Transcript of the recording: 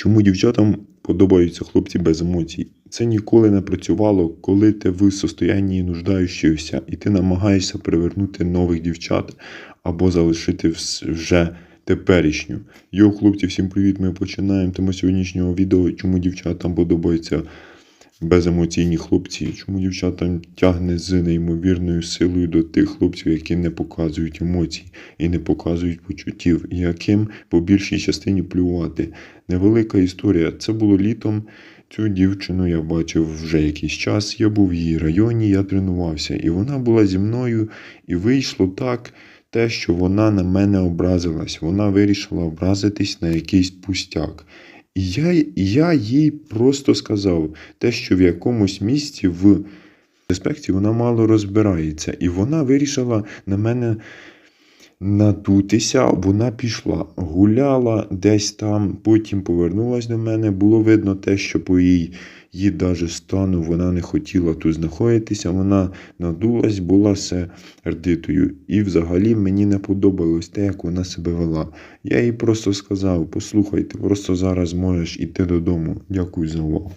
Чому дівчатам подобаються хлопці без емоцій? Це ніколи не працювало, коли ти в состоянні нуждаючогося, і ти намагаєшся привернути нових дівчат або залишити вже теперішню. Йо, хлопці, всім привіт! Ми починаємо тему сьогоднішнього відео, чому дівчатам подобаються беземоційні хлопці, чому дівчатам тягне з неймовірною силою до тих хлопців, які не показують емоцій і не показують почуттів, і яким по більшій частині плювати. Невелика історія. Це було літом. Цю дівчину я бачив вже якийсь час. Я був в її районі, я тренувався, і вона була зі мною, і вийшло так. Те, що вона на мене образилась, вона вирішила образитись на якийсь пустяк. Я, я їй просто сказав те, що в якомусь місці в аспекті вона мало розбирається, і вона вирішила на мене надутися, вона пішла, гуляла десь там, потім повернулась до мене. Було видно те, що по їй, їй даже стану вона не хотіла тут знаходитися, вона надулась, була сердитою. І взагалі мені не подобалось те, як вона себе вела. Я їй просто сказав: послухай, ти просто зараз можеш іти додому. Дякую за увагу.